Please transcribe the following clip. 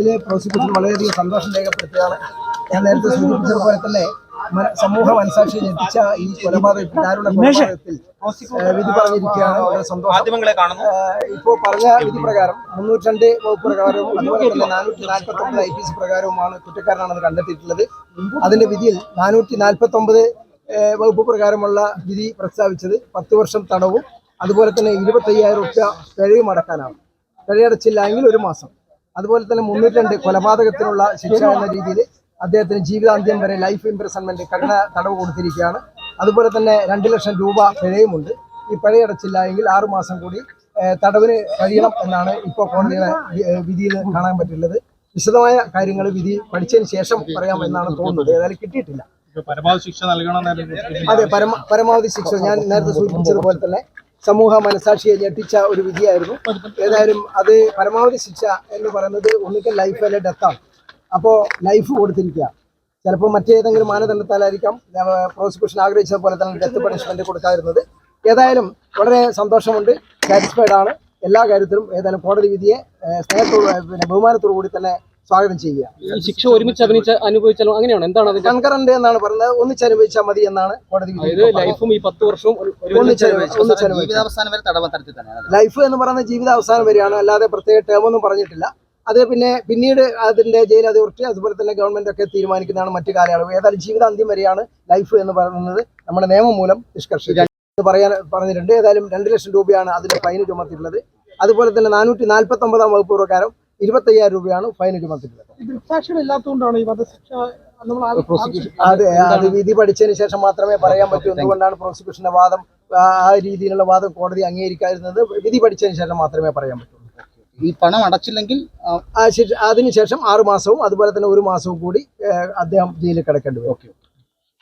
ഇതിലെ പ്രോസിക്യൂഷൻ വളരെയധികം സന്തോഷം രേഖപ്പെടുത്തുകയാണ്. ഞാൻ നേരത്തെ സൂചിപ്പിച്ചതുപോലെ തന്നെ സമൂഹ മനസാക്ഷി ലഭിച്ച ഈ കൊലപാതക ദാരുണ കൊലപാതകത്തിൽ വിധി പറഞ്ഞിരിക്കുകയാണ്. വളരെ സന്തോഷം. ഇപ്പോൾ പറഞ്ഞ വിധി പ്രകാരം മുന്നൂറ്റി രണ്ട് വകുപ്പ് പ്രകാരവും അതുപോലെ തന്നെ നാനൂറ്റി നാൽപ്പത്തി ഒമ്പത് ഐ പി സി പ്രകാരവുമാണ് കുറ്റക്കാരനാണെന്ന് കണ്ടെത്തിയിട്ടുള്ളത്. അതിന്റെ വിധിയിൽ നാനൂറ്റി നാൽപ്പത്തി ഒമ്പത് വകുപ്പ് പ്രകാരമുള്ള വിധി പ്രസ്താവിച്ചത് പത്ത് വർഷം തടവും അതുപോലെ തന്നെ ഇരുപത്തയ്യായിരം റുപ്യ പിഴയും അടക്കാനാണ്. പിഴയടച്ചില്ല എങ്കിൽ ഒരു മാസം. അതുപോലെ തന്നെ മുന്നൂറ്റി രണ്ട് കൊലപാതകത്തിനുള്ള ശിക്ഷ എന്ന രീതിയിൽ അദ്ദേഹത്തിന് ജീവിതാന്ത്യം വരെ ലൈഫ് ഇംപ്രസൺമെന്റ് കഠിന തടവ് കൊടുത്തിരിക്കുകയാണ്. അതുപോലെ തന്നെ രണ്ട് ലക്ഷം രൂപ പിഴയുമുണ്ട്. ഈ പിഴയടച്ചില്ല എങ്കിൽ ആറുമാസം കൂടി തടവിന് കഴിയണം എന്നാണ് ഇപ്പോൾ കോടതിയുടെ വിധിയിൽ കാണാൻ പറ്റുള്ളത് വിശദമായ കാര്യങ്ങൾ വിധി പഠിച്ചതിന് ശേഷം പറയാമെന്നാണ് തോന്നുന്നത്. ഏതായാലും കിട്ടിയിട്ടില്ല. പരമാവധി ശിക്ഷ അതെ പരമാവധി ശിക്ഷ ഞാൻ നേരത്തെ സൂചിപ്പിച്ചതുപോലെ തന്നെ സമൂഹ മനസാക്ഷിയെ ഞെട്ടിച്ച ഒരു വിധിയായിരുന്നു. ഏതായാലും അത് പരമാവധി ശിക്ഷ എന്ന് പറയുന്നത് ഒന്നിക്കൽ ലൈഫ് അല്ലെ ഡെത്താണ് അപ്പോൾ ലൈഫ് കൊടുത്തിരിക്കുക. ചിലപ്പോൾ മറ്റേതെങ്കിലും മാനദണ്ഡത്താലായിരിക്കാം. പ്രോസിക്യൂഷൻ ആഗ്രഹിച്ചത് പോലെ തന്നെ ഡെത്ത് പണിഷ്മെന്റ് കൊടുക്കാതിരുന്നത്. ഏതായാലും വളരെ സന്തോഷമുണ്ട്. സാറ്റിസ്ഫൈഡ് ആണ്. എല്ലാ കാര്യത്തിലും ഏതായാലും കോടതി വിധിയെ സ്നേഹത്തോടു പിന്നെ ബഹുമാനത്തോടു കൂടി തന്നെ സ്വാഗതം ചെയ്യുക. ശിക്ഷ ഒരുമിച്ച് അഭിനയിച്ച അനുഭവിച്ചാലും അങ്ങനെയാണ്? എന്താണ് അതിന്റെ കൺകറന്റ് എന്നാണ് പറയുന്നത് ഒന്നിച്ചനുഭവിച്ചാൽ മതി എന്നാണ് കോടതി ലൈഫും ഈ പത്ത് വർഷവും ജീവിതാവസാനം ലൈഫ് എന്ന് പറയുന്ന ജീവിത അവസാനം വരെയാണ്. അല്ലാതെ പ്രത്യേക ടേം ഒന്നും പറഞ്ഞിട്ടില്ല. അത് പിന്നെ പിന്നീട് അതിന്റെ ജയിൽ അതോറിറ്റി അതുപോലെ തന്നെ ഗവൺമെന്റ് ഒക്കെ തീരുമാനിക്കുന്നതാണ് മറ്റു കാലയളവ്. ഏതായാലും ജീവിതാന്ത്യം വരെയാണ് ലൈഫ് എന്ന് പറയുന്നത് നമ്മുടെ നിയമം മൂലം നിഷ്കർഷിക്കുക. എന്ന് പറയാൻ പറഞ്ഞിട്ടുണ്ട്. ഏതായാലും രണ്ട് ലക്ഷം രൂപയാണ് അതിന്റെ ഫൈൻ ചുമത്തിയിട്ടുള്ളത്. അതുപോലെ തന്നെ നാനൂറ്റി നാൽപ്പത്തി ഒമ്പതാം വകുപ്പ് പ്രകാരം ഇരുപത്തയ്യായിരം രൂപയാണ് ഫൈൻ ചുമത്തിയിട്ടുള്ളത് ദൃക്സാക്ഷികളില്ലാത്തതുകൊണ്ടാണ് ഈ വധശിക്ഷ അതെ അത് വിധി പഠിച്ചതിന് ശേഷം മാത്രമേ പറയാൻ പറ്റൂ എന്തുകൊണ്ടാണ് പ്രോസിക്യൂഷന്റെ വാദം ആ രീതിയിലുള്ള വാദം കോടതി അംഗീകരിക്കാതിരുന്നത്. വിധി പഠിച്ചതിന് ശേഷം മാത്രമേ പറയാൻ പറ്റൂ. ഈ പണം അടച്ചില്ലെങ്കിൽ അതിനുശേഷം ആറു മാസവും അതുപോലെ തന്നെ ഒരു മാസവും കൂടി അദ്ദേഹം ജയിലിൽ കിടക്കേണ്ടി വരും. ഓക്കെ